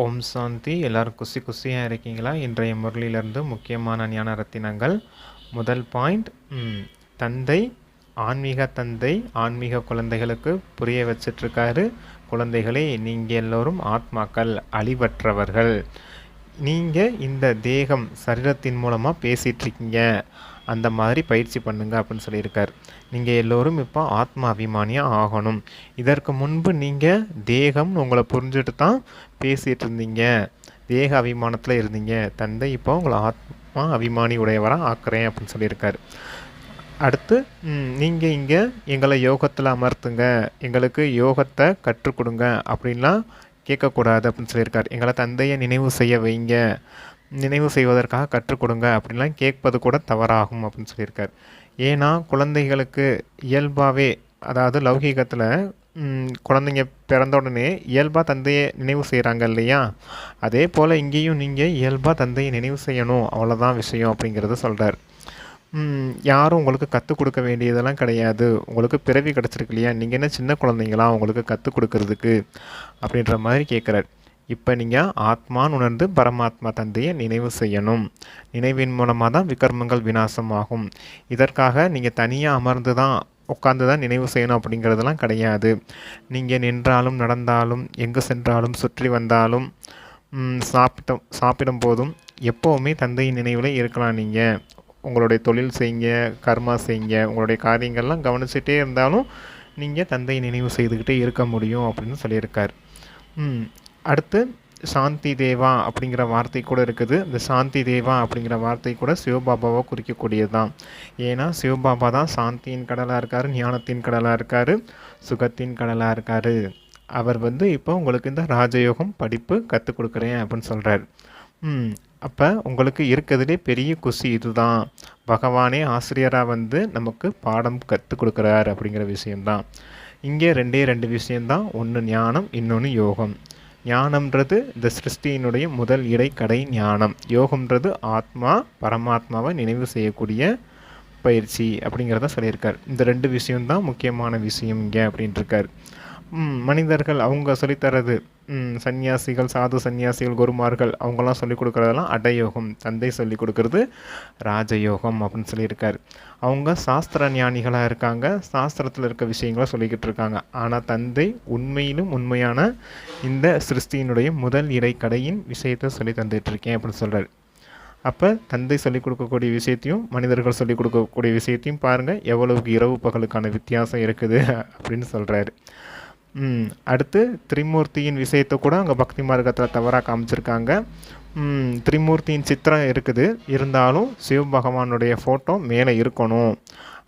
ஓம் சாந்தி. எல்லாரும் குசி குசியாக இருக்கீங்களா? இன்றைய முரளியிலிருந்து முக்கியமான ஞான ரத்தினங்கள். முதல் பாயிண்ட் தந்தை ஆன்மீக தந்தை ஆன்மீக குழந்தைகளுக்கு புரிய வச்சிட்ருக்காரு குழந்தைகளே நீங்கள் எல்லோரும் ஆத்மாக்கள் அழிவற்றவர்கள். நீங்கள் இந்த தேகம் சரீரத்தின் மூலமாக பேசிகிட்ருக்கீங்க அந்த மாதிரி பயிற்சி பண்ணுங்க அப்படின்னு சொல்லியிருக்கார். நீங்கள் எல்லோரும் இப்போ ஆத்மா அபிமானியாக ஆகணும். இதற்கு முன்பு நீங்கள் தேகம்னு உங்களை புரிஞ்சுட்டு தான் பேசிகிட்டு இருந்தீங்க. தேக அபிமானத்தில் இருந்தீங்க. தந்தை இப்போ உங்களை ஆத்மா அபிமானி உடையவராக ஆக்குறேன் அப்படின்னு சொல்லியிருக்கார். அடுத்து நீங்கள் இங்கே எங்களை யோகத்தில் அமர்த்துங்க. எங்களுக்கு யோகத்தை கற்றுக் கொடுங்க அப்படின்லாம் கேட்கக்கூடாது அப்படின்னு சொல்லியிருக்கார். எங்களை தந்தையை நினைவு செய்ய வைங்க. நினைவு செய்வதற்காக கற்றுக் கொடுங்க அப்படின்லாம் கேட்பது கூட தவறாகும் அப்படின்னு சொல்லியிருக்கார். ஏன்னா குழந்தைகளுக்கு இயல்பாகவே அதாவது லௌகீகத்தில் குழந்தைங்க பிறந்த உடனே இயல்பாக தந்தையை நினைவு செய்கிறாங்க இல்லையா? அதே போல் இங்கேயும் நீங்கள் இயல்பாக தந்தையை நினைவு செய்யணும் அவ்வளோதான் விஷயம் அப்படிங்கிறத சொல்கிறார் யாரும் உங்களுக்கு கற்றுக் கொடுக்க வேண்டியதெல்லாம் கிடையாது. உங்களுக்கு பிறவி கிடச்சிருக்கு இல்லையா? நீங்கள் என்ன சின்ன குழந்தைங்களா? உங்களுக்கு கற்றுக் கொடுக்கறதுக்கு அப்படின்ற மாதிரி கேட்குறாரு இப்போ நீங்கள் ஆத்மான்னு உணர்ந்து பரமாத்மா தந்தையை நினைவு செய்யணும். நினைவின் மூலமாக தான் விகர்மங்கள் விநாசமாகும். இதற்காக நீங்கள் தனியாக அமர்ந்து தான் உட்காந்து தான் நினைவு செய்யணும் அப்படிங்கிறதெல்லாம் கிடையாது. நீங்கள் நின்றாலும் நடந்தாலும் எங்கு சென்றாலும் சுற்றி வந்தாலும் சாப்பிட்ட சாப்பிடும் போதும் எப்போவுமே தந்தையின் நினைவில் இருக்கலாம் நீங்கள் உங்களுடைய தொழில் செய்யுங்க கர்மா செய்யுங்க உங்களுடைய காரியங்கள்லாம் கவனிச்சுட்டே இருந்தாலும் நீங்கள் தந்தையை நினைவு செய்துக்கிட்டே இருக்க முடியும் அப்படின்னு சொல்லியிருக்கார். அடுத்து சாந்தி தேவா அப்படிங்கிற வார்த்தை கூட இருக்குது. இந்த சாந்தி தேவா அப்படிங்கிற வார்த்தை கூட சிவபாபாவை குறிக்கக்கூடியது தான் ஏன்னா சிவபாபா தான் சாந்தியின் கடலாக இருக்கார் ஞானத்தின் கடலாக இருக்கார் சுகத்தின் கடலாக இருக்கார். அவர் வந்து இப்போ உங்களுக்கு இந்த ராஜயோகம் படிப்பு கற்றுக் கொடுக்குறேன் அப்படின்னு சொல்கிறார் அப்போ உங்களுக்கு இருக்கிறதுலே பெரிய குஷி இதுதான். பகவானே ஆசிரியராக வந்து நமக்கு பாடம் கற்றுக் கொடுக்குறார் அப்படிங்கிற விஷயம்தான். இங்கே ரெண்டே ரெண்டு விஷயம்தான். ஒன்று ஞானம் இன்னொன்று யோகம். ஞானம்ன்றது இந்த சிருஷ்டியினுடைய முதல் இடைக்கடை ஞானம். யோகம்ன்றது ஆத்மா பரமாத்மாவை நினைவு செய்யக்கூடிய பயிற்சி அப்படிங்கிறத சொல்லியிருக்கார். இந்த ரெண்டு விஷயம்தான் முக்கியமான விஷயம் இங்கே அப்படின்ட்டுருக்கார் மனிதர்கள் அவங்க சொல்லித்தரது சன்னியாசிகள் சாது சன்னியாசிகள் குருமார்கள் அவங்கெல்லாம் சொல்லிக் கொடுக்குறதெல்லாம் அடயோகம். தந்தை சொல்லிக் கொடுக்கறது ராஜயோகம் அப்படின்னு சொல்லியிருக்கார். அவங்க சாஸ்திர ஞானிகளாக இருக்காங்க. சாஸ்திரத்தில் இருக்க விஷயங்களை சொல்லிக்கிட்டு இருக்காங்க. ஆனால் தந்தை உண்மையிலும் உண்மையான இந்த சிருஷ்டியினுடைய முதல் இடைக்கடையின் விஷயத்தை சொல்லி தந்துகிட்ருக்கேன் அப்படின்னு சொல்கிறார் அப்போ தந்தை சொல்லிக் கொடுக்கக்கூடிய விஷயத்தையும் மனிதர்கள் சொல்லிக் கொடுக்கக்கூடிய விஷயத்தையும் பாருங்கள் எவ்வளவுக்கு இரவு பகலுக்கான வித்தியாசம் இருக்குது அப்படின்னு சொல்கிறாரு அடுத்து திரிமூர்த்தியின் விஷயத்தை கூட அங்கே பக்தி மார்க்கத்தில் தவறாக காமிச்சிருக்காங்க. திரிமூர்த்தியின் சித்திரம் இருக்குது. இருந்தாலும் சிவபகவானுடைய ஃபோட்டோ மேலே இருக்கணும்.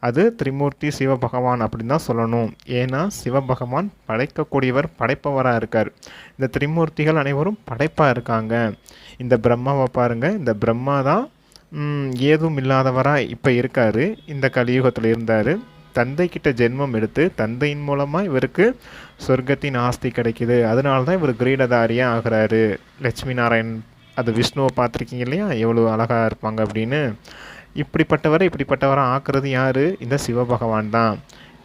அது திரிமூர்த்தி சிவபகவான் அப்படின்னு தான் சொல்லணும். ஏன்னா சிவபகவான் படைக்கக்கூடியவர் படைப்பவராக இருக்கார். இந்த திரிமூர்த்திகள் அனைவரும் படைப்பாக இருக்காங்க. இந்த பிரம்மாவை பாருங்கள் இந்த பிரம்மா தான் ஏதும் இல்லாதவராக இப்போ இருக்கார். இந்த கலியுகத்தில் இருந்தார். தந்தை கிட்ட ஜென்மம் எடுத்து தந்தையின் மூலமாக இவருக்கு சொர்க்கத்தின் ஆஸ்தி கிடைக்குது. அதனால தான் இவர் கிரீடதாரியாக ஆகிறாரு. லட்சுமி நாராயண் அது விஷ்ணுவை பார்த்துருக்கீங்க இல்லையா? எவ்வளோ அழகாக இருப்பாங்க அப்படின்னு. இப்படிப்பட்டவரை இப்படிப்பட்டவராக ஆக்குறது யார்? இந்த சிவபகவான் தான்.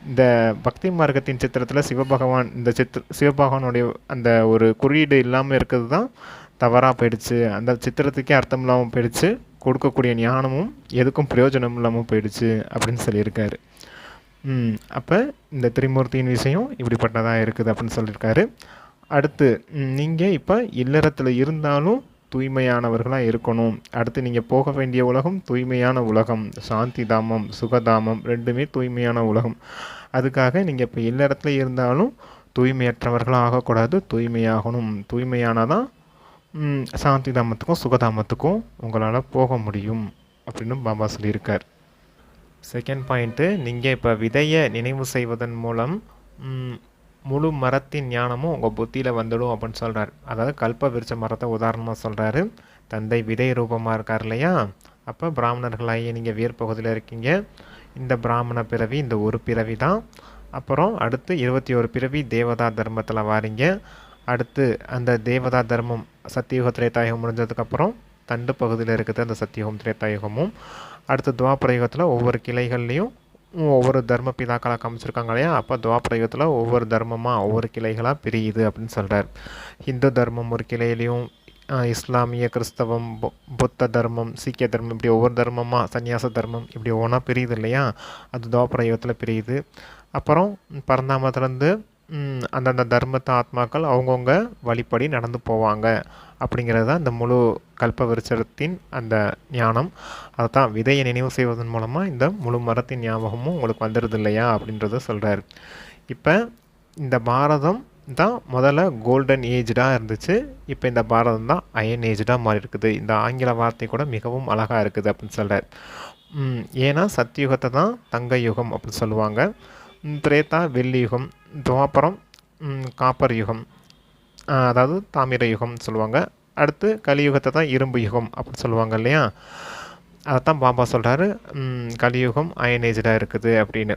இந்த பக்தி மார்க்கத்தின் சித்திரத்தில் சிவபகவான் இந்த சித்திர சிவபகவானுடைய அந்த ஒரு குறியீடு இல்லாமல் இருக்கிறது தான் தவறாக போயிடுச்சு. அந்த சித்திரத்துக்கே அர்த்தம் இல்லாமல் போயிடுச்சு. கொடுக்கக்கூடிய ஞானமும் எதுக்கும் பிரயோஜனம் இல்லாமல் போயிடுச்சு அப்படின்னு சொல்லியிருக்காரு. அப்போ இந்த திரிமூர்த்தியின் விஷயம் இப்படிப்பட்டதாக இருக்குது அப்படின்னு சொல்லியிருக்காரு. அடுத்து நீங்கள் இப்போ இல்லறத்தில் இருந்தாலும் தூய்மையானவர்களாக இருக்கணும். அடுத்து நீங்கள் போக வேண்டிய உலகம் தூய்மையான உலகம். சாந்தி தாமம் சுகதாமம் ரெண்டுமே தூய்மையான உலகம். அதுக்காக நீங்கள் இப்போ இல்லறத்துல இருந்தாலும் தூய்மையற்றவர்களாக ஆகக்கூடாது தூய்மையாகணும். தூய்மையானால் தான் சாந்தி தாமத்துக்கும் சுகதாமத்துக்கும் உங்களால் போக முடியும் அப்படின்னு பாபா சொல்லியிருக்கார். செகண்ட் பாயிண்ட்டு நீங்கள் இப்போ விதையை நினைவு செய்வதன் மூலம் முழு மரத்தின் ஞானமும் உங்கள் புத்தியில் வந்துடும் அப்படின்னு சொல்கிறார் அதாவது கல்ப விரிச்ச மரத்தை உதாரணமாக சொல்கிறாரு தந்தை விதை ரூபமாக இருக்கார் இல்லையா? அப்போ பிராமணர்களாகிய நீங்கள் வேர் பகுதியில் இருக்கீங்க. இந்த பிராமண பிறவி இந்த ஒரு பிறவி தான் அப்புறம் அடுத்து இருபத்தி ஒரு பிறவி தேவதா தர்மத்தில் வாரீங்க. அடுத்து அந்த தேவதா தர்மம் சத்தியுக திரேதாயுகம் முடிஞ்சதுக்கப்புறம் தண்டு பகுதியில் இருக்குது அந்த சத்தியுகம் திரேதாயுகமும். அடுத்து துவாபர யுகத்தில் ஒவ்வொரு கிளைகள்லையும் ஒவ்வொரு தர்ம பிதாக்களாக காமிச்சிருக்காங்க இல்லையா? அப்போ துவாபர யுகத்தில் ஒவ்வொரு தர்மமாக ஒவ்வொரு கிளைகளாக பிரியுது அப்படின்னு சொல்கிறார் ஹிந்து தர்மம் ஒரு கிளையிலையும் இஸ்லாமிய கிறிஸ்தவம் பு- புத்த தர்மம் சீக்கிய தர்மம் இப்படி ஒவ்வொரு தர்மமாக சந்நியாச தர்மம் இப்படி ஒவ்வொன்றா பிரியுது இல்லையா? அது துவாபர யுகத்தில் பிரியுது. அப்புறம் பரந்தாமத்துலேருந்து அந்தந்த தர்மத்தை ஆத்மாக்கள் அவங்கவுங்க வழிப்படி நடந்து போவாங்க. அப்படிங்கிறது தான் இந்த முழு கல்ப விருட்சத்தின் அந்த ஞானம். அதுதான் விதையை நினைவு செய்வதன் மூலமாக இந்த முழு மரத்தின் ஞாபகமும் உங்களுக்கு வந்துடுது இல்லையா அப்படின்றத சொல்கிறார் இப்போ இந்த பாரதம் தான் முதல்ல கோல்டன் ஏஜ்டாக இருந்துச்சு. இப்போ இந்த பாரதம் தான் அயன் ஏஜ்டாக மாறி இருக்குது. இந்த ஆங்கில வார்த்தை கூட மிகவும் அழகாக இருக்குது அப்படின்னு சொல்கிறார் ஏன்னா சத்தியுகத்தை தான் தங்க யுகம் அப்படின்னு சொல்லுவாங்க. ம், திரேதா வெள்ளி யுகம் துவாபரம் காப்பர் யுகம். அதாவது தாமிர யுகம்னு சொல்லுவாங்க. அடுத்து கலியுகத்தை தான் இரும்பு யுகம் அப்படின்னு சொல்லுவாங்க இல்லையா? அதைத்தான் பாபா சொல்கிறாரு கலியுகம் அயனேஜடாக இருக்குது அப்படின்னு.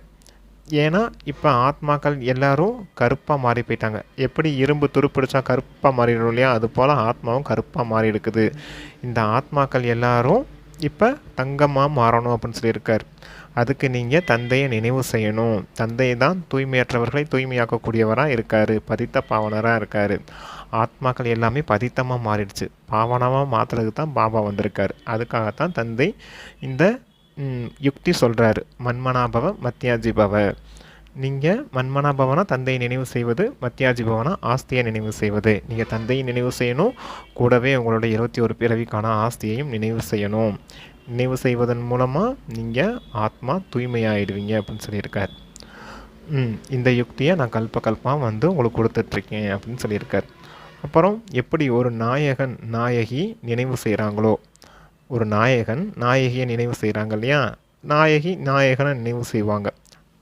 ஏன்னா இப்போ ஆத்மாக்கள் எல்லாரும் கருப்பாக மாறி போயிட்டாங்க. எப்படி இரும்பு துருப்பிடிச்சா கருப்பாக மாறிடும் இல்லையா? அது போல் ஆத்மாவும் கருப்பாக மாறி இருக்குது. இந்த ஆத்மாக்கள் எல்லாரும் இப்போ தங்கமாக மாறணும் அப்படின்னு சொல்லியிருக்கார். அதுக்கு நீங்கள் தந்தையை நினைவு செய்யணும். தந்தை தான் தூய்மையற்றவர்களை தூய்மையாக்கக்கூடியவராக இருக்கார். பதித்த பாவனராக இருக்கார். ஆத்மாக்கள் எல்லாமே பதித்தமாக மாறிடுச்சு. பாவனமாக மாற்றுறதுக்கு தான் பாபா வந்திருக்கார். அதுக்காகத்தான் தந்தை இந்த யுக்தி சொல்கிறாரு மன்மனாபவ மத்தியாஜிபவ. நீங்கள் மன்மனாபவனா தந்தையை நினைவு செய்வது மத்தியாஜி பவனா ஆஸ்தியை நினைவு செய்வது. நீங்கள் தந்தையை நினைவு செய்யணும். கூடவே உங்களோட இருபத்தி ஒரு பிறவிக்கான ஆஸ்தியையும் நினைவு செய்யணும். நினைவு செய்வதன் மூலமாக நீங்கள் ஆத்மா தூய்மையாயிடுவீங்க அப்படின்னு சொல்லியிருக்கார். ம் இந்த யுக்தியை நான் கல்ப கல்பமாக வந்து உங்களுக்கு கொடுத்துட்ருக்கேன் அப்படின்னு சொல்லியிருக்கார். அப்புறம் எப்படி ஒரு நாயகன் நாயகி நினைவு செய்கிறாங்களோ ஒரு நாயகன் நாயகியை நினைவு செய்கிறாங்க இல்லையா? நாயகி நாயகனை நினைவு செய்வாங்க.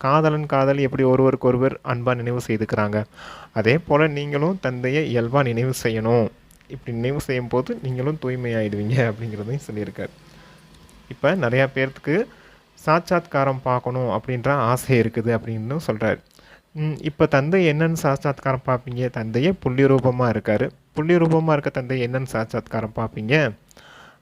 காதலன் காதலி எப்படி ஒருவருக்கு ஒருவர் அன்பாக நினைவு செய்துக்கிறாங்க? அதே போல் நீங்களும் தந்தையை இயல்பாக நினைவு செய்யணும். இப்படி நினைவு செய்யும் போது நீங்களும் தூய்மையாயிடுவீங்க அப்படிங்கிறதையும் சொல்லியிருக்கார். இப்போ நிறையா பேர்த்துக்கு சாட்சாத்காரம் பார்க்கணும் அப்படின்ற ஆசை இருக்குது அப்படின்னு சொல்கிறார் இப்போ தந்தை என்னென்னு சாட்சாத்காரம் பார்ப்பீங்க? தந்தையே புள்ளி ரூபமாக இருக்கார். புள்ளி ரூபமாக இருக்க தந்தை என்னென்னு சாட்சாத்காரம் பார்ப்பீங்க?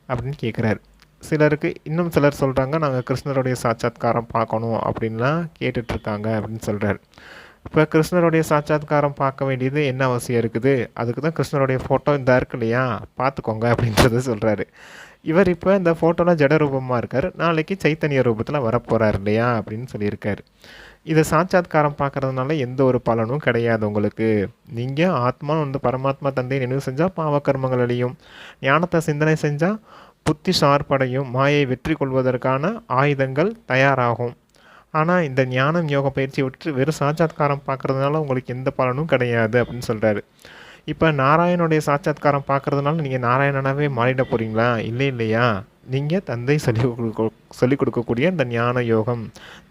அப்படின்னு கேட்குறாரு சிலருக்கு இன்னும் சிலர் சொல்கிறாங்க நாங்கள் கிருஷ்ணருடைய சாட்சாத்காரம் பார்க்கணும் அப்படின்லாம் கேட்டுட்ருக்காங்க அப்படின்னு சொல்கிறார் இப்போ கிருஷ்ணருடைய சாட்சாத்காரம் பார்க்க வேண்டியது என்ன அவசியம் இருக்குது? அதுக்கு தான் கிருஷ்ணருடைய ஃபோட்டோ இந்த இருக்கு இல்லையா? பார்த்துக்கோங்க அப்படின்றத சொல்கிறாரு இவர் இப்போ இந்த ஃபோட்டோலாம் ஜட ரூபமாக இருக்கார். நாளைக்கு சைத்தன்ய ரூபத்தில் வரப்போகிறார் இல்லையா? அப்படின்னு சொல்லியிருக்காரு. இதை சாட்சாத்காரம் பார்க்கறதுனால எந்த ஒரு பலனும் கிடையாது உங்களுக்கு. நீங்கள் ஆத்மா வந்து பரமாத்மா தந்தையை நினைவு செஞ்சால் பாவக்கர்மங்கள் அழியும் ஞானத்தை சிந்தனை செஞ்சால் புத்தி சார்படையும் மாயை வெற்றி கொள்வதற்கான ஆயுதங்கள் தயாராகும். ஆனால் இந்த ஞானம் யோக பயிற்சி விட்டு வெறும் சாட்சாத்காரம் பார்க்கறதுனால உங்களுக்கு எந்த பலனும் கிடையாது அப்படின்னு சொல்கிறாரு இப்போ நாராயணனுடைய சாட்சாத்காரம் பார்க்கறதுனால நீங்கள் நாராயணனாகவே மாறிட போகிறீங்களா இல்லை இல்லையா? நீங்கள் தந்தை சொல்லி கொடுக்க சொல்லிக் கொடுக்கக்கூடிய இந்த ஞான யோகம்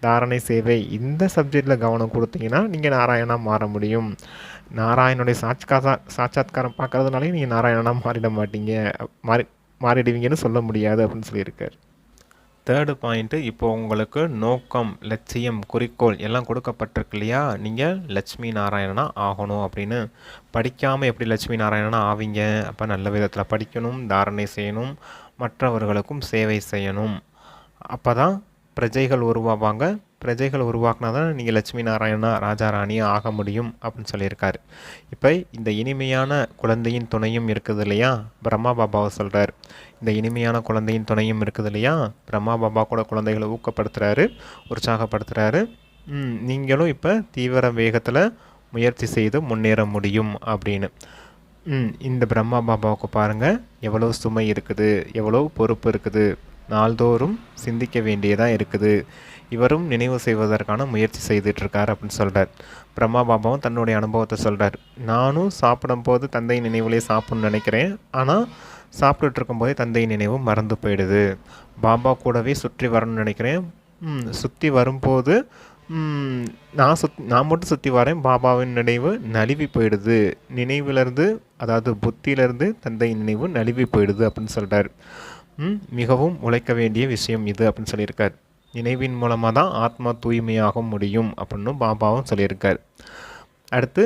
தாரணை சேவை இந்த சப்ஜெக்டில் கவனம் கொடுத்தீங்கன்னா நீங்கள் நாராயணாக மாற முடியும். நாராயணனுடைய சாட்சா சாட்சாத்காரம் பார்க்குறதுனாலே நீங்கள் நாராயணனா மாறிட மாட்டீங்க. மாறி மாறிடுவீங்கன்னு சொல்ல முடியாது அப்படின்னு சொல்லியிருக்கார். தேர்டு பாயிண்ட்டு இப்போ உங்களுக்கு நோக்கம் லட்சியம் குறிக்கோள் எல்லாம் கொடுக்கப்பட்டிருக்கு இல்லையா? நீங்கள் லட்சுமி நாராயணனா ஆகணும் அப்படின்னு. படிக்காமல் எப்படி லட்சுமி நாராயணனா ஆவீங்க? அப்போ நல்ல விதத்தில் படிக்கணும் தாரணை செய்யணும் மற்றவர்களுக்கும் சேவை செய்யணும். அப்போ தான் பிரஜைகள் உருவாவாங்க. பிரஜைகள் உருவாக்குனா தான் நீங்கள் லட்சுமி நாராயணா ராஜா ராணியாக ஆக முடியும் அப்படின்னு சொல்லியிருக்காரு. இப்போ இந்த இனிமையான குழந்தையின் துணையும் இருக்குது இல்லையா? பிரம்மா பாபாவை சொல்கிறார் இந்த இனிமையான குழந்தையின் துணையும் இருக்குது இல்லையா? பிரம்மா பாபா கூட குழந்தைகளை ஊக்கப்படுத்துகிறாரு உற்சாகப்படுத்துகிறாரு நீங்களும் இப்போ தீவிர வேகத்தில் முயற்சி செய்து முன்னேற முடியும் அப்படின்னு. இந்த பிரம்மா பாபாவுக்கு பாருங்கள் எவ்வளோ சுமை இருக்குது எவ்வளோ பொறுப்பு இருக்குது. நாள்தோறும் சிந்திக்க வேண்டியதாக இருக்குது. இவரும் நினைவு செய்வதற்கான முயற்சி செய்துட்ருக்கார் அப்படின்னு சொல்கிறார் பிரம்மா பாபாவும் தன்னுடைய அனுபவத்தை சொல்கிறார் நானும் சாப்பிடும்போது தந்தை நினைவுலே சாப்பிட்ணுன்னு நினைக்கிறேன். ஆனால் சாப்பிட்டுட்டு இருக்கும்போதே தந்தை நினைவு மறந்து போயிடுது. பாபா கூடவே சுற்றி வரணும்னு நினைக்கிறேன். சுற்றி வரும்போது நான் சுத் நான் மட்டும் சுற்றி வரேன். பாபாவின் நினைவு நழுவி போயிடுது. நினைவிலேருந்து அதாவது புத்தியிலிருந்து தந்தை நினைவு நழுவி போயிடுது அப்படின்னு சொல்கிறார் மிகவும் உழைக்க வேண்டிய விஷயம் இது அப்படின்னு சொல்லியிருக்கார். நினைவின் மூலமாக தான் ஆத்மா தூய்மையாக முடியும் அப்படின்னு பாபாவும் சொல்லியிருக்கார். அடுத்து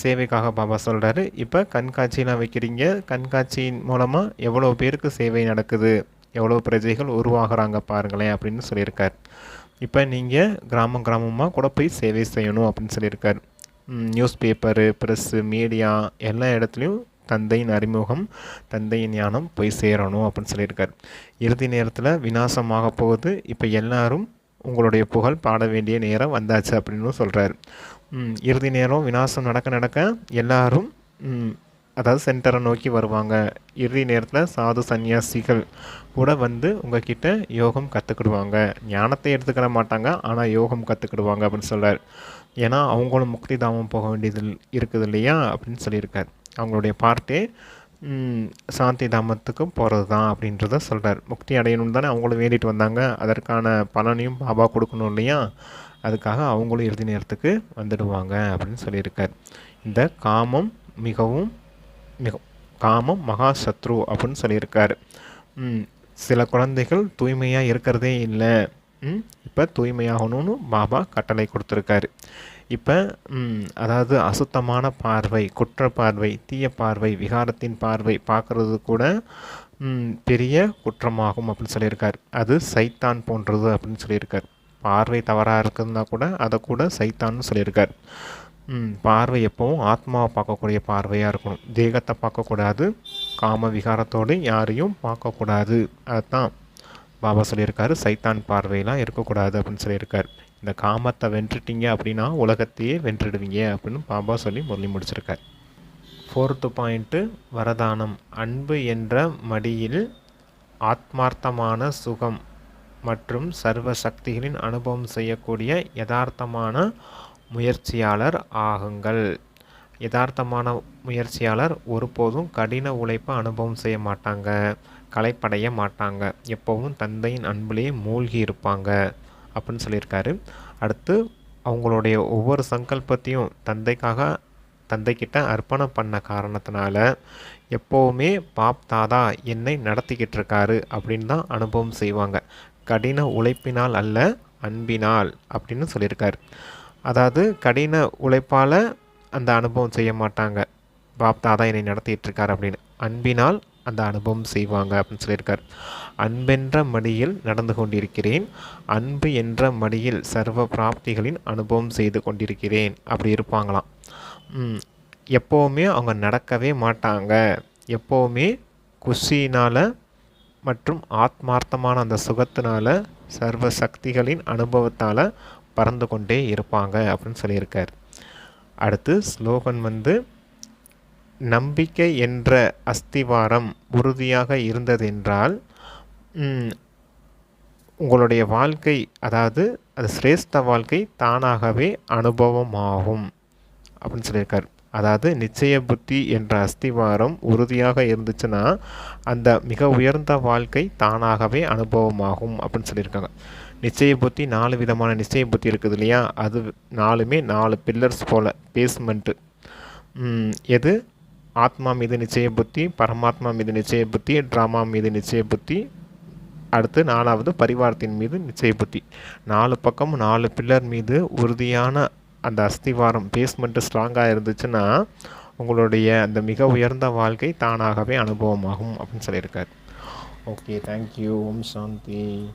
சேவைக்காக பாபா சொல்கிறாரு இப்போ கண்காட்சியெலாம் வைக்கிறீங்க. கண்காட்சியின் மூலமாக எவ்வளோ பேருக்கு சேவை நடக்குது? எவ்வளோ பிரஜைகள் உருவாகுறாங்க பாருங்களேன் அப்படின்னு சொல்லியிருக்கார். இப்போ நீங்கள் கிராமம் கிராமமாக கூட போய் சேவை செய்யணும் அப்படின்னு சொல்லியிருக்கார். நியூஸ் பேப்பரு ப்ரெஸ்ஸு மீடியா எல்லா இடத்துலையும் தந்தையின் அறிமுகம் தந்தையின் ஞானம் போய் சேரணும் அப்படின்னு சொல்லியிருக்கார். இறுதி நேரத்தில் விநாசமாக போகுது. இப்போ எல்லாரும் உங்களுடைய புகழ் பாட வேண்டிய நேரம் வந்தாச்சு அப்படின்னு சொல்கிறார் இறுதி நேரம் விநாசம் நடக்க நடக்க எல்லாரும் அதாவது சென்டரை நோக்கி வருவாங்க. இறுதி நேரத்தில் சாது சன்னியாசிகள் கூட வந்து உங்ககிட்ட யோகம் கற்றுக்கிடுவாங்க ஞானத்தை எடுத்துக்கிட மாட்டாங்க ஆனால் யோகம் கற்றுக்கிடுவாங்க அப்படின்னு சொல்கிறார் ஏன்னா அவங்களும் முக்தி தாமம் போக வேண்டியது இருக்குது இல்லையா அப்படின்னு சொல்லியிருக்கார். அவங்களுடைய பார்ட்டே சாந்தி தாமத்துக்கு போகிறது தான் அப்படின்றத சொல்கிறார் முக்தி அடையணும்னு தானே அவங்களும் வேண்டிட்டு வந்தாங்க. அதற்கான பலனையும் பாபா கொடுக்கணும் இல்லையா? அதுக்காக அவங்களும் இறுதி நேரத்துக்கு வந்துடுவாங்க அப்படின்னு சொல்லியிருக்கார். இந்த காமம் மிகவும் மிக காமம் மகா சத்ரு அப்படின்னு சொல்லியிருக்கார். சில குழந்தைகள் தூய்மையாக இருக்கிறதே இல்லை. இப்போ தூய்மையாகணும்னு பாபா கட்டளை கொடுத்துருக்காரு. இப்போ அதாவது அசுத்தமான பார்வை குற்ற பார்வை தீய பார்வை விகாரத்தின் பார்வை பார்க்குறது கூட பெரிய குற்றமாகும் அப்படின்னு சொல்லியிருக்கார். அது சைத்தான் போன்றது அப்படின்னு சொல்லியிருக்கார். பார்வை தவறாக இருக்குதுன்னா கூட அதை கூட சைத்தான்னு சொல்லியிருக்கார். பார்வை எப்போவும் ஆத்மாவை பார்க்கக்கூடிய பார்வையாக இருக்கணும். தேகத்தை பார்க்கக்கூடாது. காம விகாரத்தோடு யாரையும் பார்க்கக்கூடாது. அதுதான் பாபா சொல்லியிருக்காரு. சைத்தான் பார்வையெல்லாம் இருக்கக்கூடாது அப்படின்னு சொல்லியிருக்கார். இந்த காமத்தை வென்றுட்டீங்க அப்படின்னா உலகத்தையே வென்றுடுவீங்க அப்படின்னு பாபா சொல்லி முரளி முடிச்சிருக்கார். ஃபோர்த்து பாயிண்ட்டு வரதானம். அன்பு என்ற மடியில் ஆத்மார்த்தமான சுகம் மற்றும் சர்வ சக்திகளின் அனுபவம் செய்யக்கூடிய யதார்த்தமான முயற்சியாளர் ஆகுங்கள். யதார்த்தமான முயற்சியாளர் ஒருபோதும் கடின உழைப்பை அனுபவம் செய்ய மாட்டாங்க களைப்படைய மாட்டாங்க. எப்போவும் தந்தையின் அன்பிலேயே மூழ்கி இருப்பாங்க. அப்படின்னு சொல்லியிருக்காரு. அடுத்து அவங்களுடைய ஒவ்வொரு சங்கல்பத்தையும் தந்தைக்காக தந்தைக்கிட்ட அர்ப்பணம் பண்ண காரணத்தினால எப்போவுமே பாப் தாதா என்னை நடத்திக்கிட்டு இருக்காரு அப்படின்னு தான் அனுபவம் செய்வாங்க. கடின உழைப்பினால் அல்ல அன்பினால் அப்படின்னு சொல்லியிருக்காரு. அதாவது கடின உழைப்பால் அந்த அனுபவம் செய்ய மாட்டாங்க. பாப் தாதா என்னை நடத்திட்டு இருக்காரு அப்படின்னு. அன்பினால் அந்த அனுபவம் செய்வாங்க அப்படின்னு சொல்லியிருக்கார். அன்பென்ற மடியில் நடந்து கொண்டிருக்கிறேன். அன்பு என்ற மடியில் சர்வ பிராப்திகளின் அனுபவம் செய்து கொண்டிருக்கிறேன். அப்படி இருப்பாங்களாம். எப்போவுமே அவங்க நடக்கவே மாட்டாங்க. எப்போவுமே குஷினால் மற்றும் ஆத்மார்த்தமான அந்த சுகத்தினால சர்வ சக்திகளின் அனுபவத்தால் பறந்து கொண்டே இருப்பாங்க அப்படின்னு சொல்லியிருக்கார். அடுத்து ஸ்லோகன் வந்து நம்பிக்கை என்ற அஸ்திவாரம் உறுதியாக இருந்ததென்றால் உங்களுடைய வாழ்க்கை அதாவது அது சிரேஷ்ட வாழ்க்கை தானாகவே அனுபவமாகும் அப்படின்னு சொல்லியிருக்கார். அதாவது நிச்சய புத்தி என்ற அஸ்திவாரம் உறுதியாக இருந்துச்சுன்னா அந்த மிக உயர்ந்த வாழ்க்கை தானாகவே அனுபவமாகும் அப்படின்னு சொல்லியிருக்காங்க. நிச்சய புத்தி நாலு விதமான நிச்சய புத்தி இருக்குது இல்லையா? அது நாலுமே நாலு பில்லர்ஸ் போல் பேஸ்மெண்ட்டு எது? ஆத்மா மீது நிச்சய புத்தி பரமாத்மா மீது நிச்சய புத்தி ட்ராமா மீது நிச்சய புத்தி. அடுத்து நாலாவது பரிவாரத்தின் மீது நிச்சய புத்தி. நாலு பக்கம் நாலு பில்லர் மீது உறுதியான அந்த அஸ்திவாரம் பேஸ்மெண்ட்டு ஸ்ட்ராங்காக இருந்துச்சுன்னா உங்களுடைய அந்த மிக உயர்ந்த வாழ்க்கை தானாகவே அனுபவமாகும் அப்படின்னு சொல்லியிருக்காரு. Okay thank you Om Shanti.